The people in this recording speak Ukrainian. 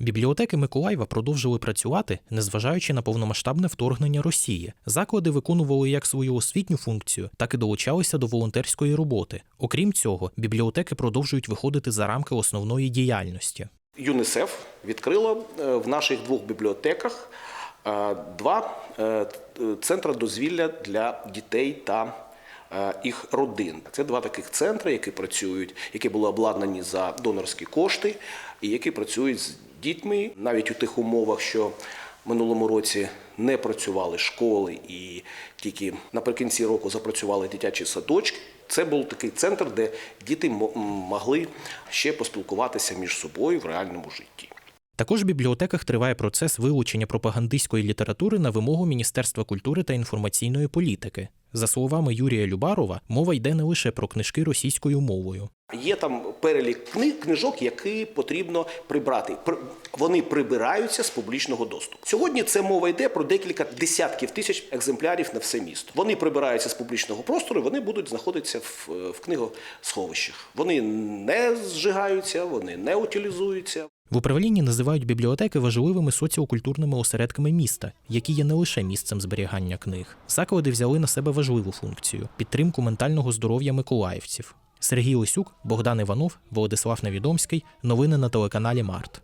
Бібліотеки Миколаєва продовжили працювати, незважаючи на повномасштабне вторгнення Росії. Заклади виконували як свою освітню функцію, так і долучалися до волонтерської роботи. Окрім цього, бібліотеки продовжують виходити за рамки основної діяльності. ЮНІСЕФ відкрила е, в наших двох бібліотеках е, два е, центри дозвілля для дітей та їх родин. Це два таких центри, які працюють, які були обладнані за донорські кошти, і які працюють з дітьми навіть у тих умовах, що минулому році не працювали школи і тільки наприкінці року запрацювали дитячі садочки. Це був такий центр, де діти мо- могли ще поспілкуватися між собою в реальному житті. Також в бібліотеках триває процес вилучення пропагандистської літератури на вимогу Міністерства культури та інформаційної політики. За словами Юрія Любарова, мова йде не лише про книжки російською мовою. Є там перелік книг, книжок, які потрібно прибрати. При- Вони прибираються з публічного доступу. Сьогодні це мова йде про декілька десятків тисяч екземплярів на все місто. Вони прибираються з публічного простору, вони будуть знаходитися в, в книгосховищах. Вони не зжигаються, вони не утилізуються. В управлінні називають бібліотеки важливими соціокультурними осередками міста, які є не лише місцем зберігання книг. Заклади взяли на себе важливу функцію підтримку ментального здоров'я миколаївців. Сергій Лисюк, Богдан Іванов, Володислав Невідомський. Новини на телеканалі Март.